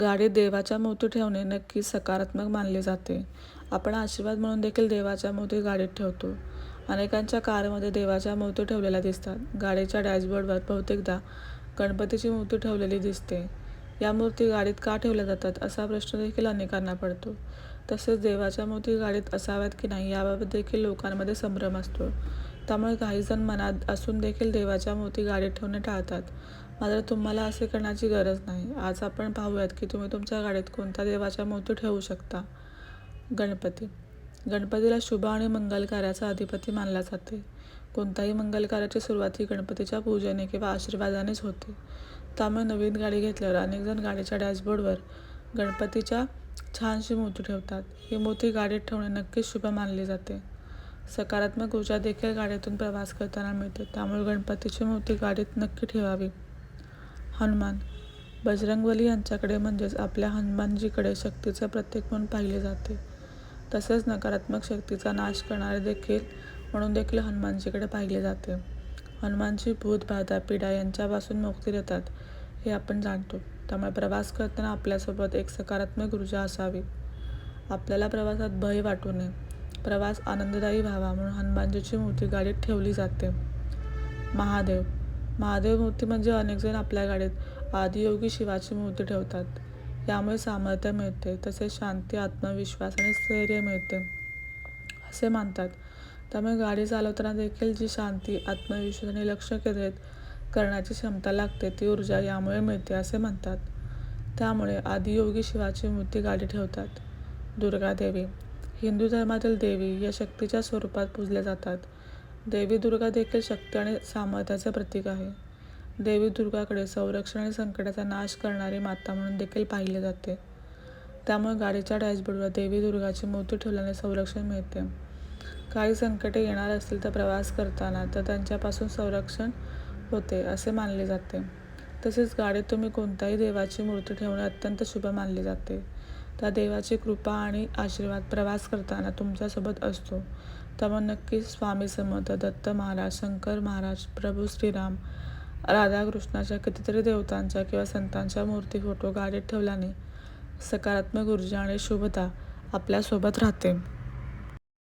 गाडी देवाच्या मूर्ती ठेवणे नक्की सकारात्मक मानले जाते. आपण आशीर्वाद म्हणून देखील देवाच्या मूर्ती गाडीत ठेवतो. अनेकांच्या कारमध्ये देवाच्या मूर्ती ठेवलेल्या दिसतात. गाडीच्या डॅशबोर्डवर बहुतेकदा गणपतीची मूर्ती ठेवलेली दिसते. या मूर्ती गाडीत का ठेवल्या जातात असा प्रश्न देखील अनेकांना पडतो. तसेच देवाच्या मूर्ती गाडीत असाव्यात की नाही याबाबत देखील लोकांमध्ये संभ्रम असतो. त्यामुळे काहीजण मनात असून देखील देवाच्या मूर्ती गाडीत ठेवणे टाळतात. मात्र तुम्हाला असे करण्याची गरज नाही. आज आपण पाहूयात की तुम्ही तुमच्या गाडीत कोणत्या देवाच्या मूर्ती ठेवू शकता? गणपती. गणपतीला शुभ आणि मंगलकार्याचा अधिपती मानला जाते. कोणत्याही मंगलकार्याची सुरुवात ही गणपतीच्या पूजेने किंवा आशीर्वादानेच होते. त्यामुळे नवीन गाडी घेतल्यावर अनेकजण गाडीच्या डॅशबोर्डवर गणपतीच्या छानशी मूर्ती ठेवतात. ही मूर्ती गाडीत ठेवणे नक्कीच शुभ मानले जाते. सकारात्मक ऊर्जा देखील गाडीतून प्रवास करताना मिळते. त्यामुळे गणपतीची मूर्ती गाडीत नक्की ठेवावी. हनुमान. बजरंगबली यांच्याकडे म्हणजेच आपल्या हनुमानजीकडे शक्तीचे प्रत्येक म्हणून पाहिले जाते. तसेच नकारात्मक शक्तीचा नाश करणारे देखील म्हणून देखील हनुमानजीकडे पाहिले जाते. हनुमानजी भूत बाधा पिढा यांच्यापासून मुक्ती देतात हे आपण जाणतो. त्यामुळे प्रवास करताना आपल्यासोबत एक सकारात्मक ऊर्जा असावी. आपल्याला प्रवासात भय वाटू नये. प्रवास आनंददायी व्हावा म्हणून हनुमानजीची मूर्ती गाडीत ठेवली जाते. महादेव महादेव मूर्ती म्हणजे अनेकजण आपल्या गाडीत आदियोगी शिवाची मूर्ती ठेवतात. यामुळे सामर्थ्य मिळते तसेच शांती आत्मविश्वास आणि स्थैर्य मिळते असे मानतात. त्यामुळे गाडी चालवताना देखील जी शांती आत्मविश्वास आणि लक्ष केंद्रित करण्याची क्षमता लागते ती ऊर्जा यामुळे मिळते असे म्हणतात त्यामुळे आदियोगी शिवाची मूर्ती गाडी ठेवतात. दुर्गादेवी हिंदू धर्मातील देवी या शक्तीच्या स्वरूपात पूजल्या जातात. देवी दुर्गा देखील शक्ती आणि सामर्थ्याचे प्रतीक आहे. देवी दुर्गाकडे संरक्षण आणि संकटाचा नाश करणारी माता म्हणून देखील पाहिले जाते. त्यामुळे गाडीच्या डॅशबोर्डवर देवी दुर्गाची मूर्ती ठेवल्याने संरक्षण मिळते. काही संकटे येणार असतील तर प्रवास करताना तर त्यांच्यापासून संरक्षण होते असे मानले जाते. तसेच गाडीत तुम्ही कोणत्याही देवाची मूर्ती ठेवणे अत्यंत शुभ मानले जाते. त्या देवाची कृपा आणि आशीर्वाद प्रवास करताना तुमच्यासोबत असतो. त्यामुळे नक्कीच स्वामी समर्थ दत्त महाराज शंकर महाराज प्रभू श्रीराम राधाकृष्णाच्या कितीतरी देवतांच्या किंवा संतांच्या मूर्ती फोटो गाडीत ठेवल्याने सकारात्मक ऊर्जा आणि शुभता आपल्यासोबत राहते.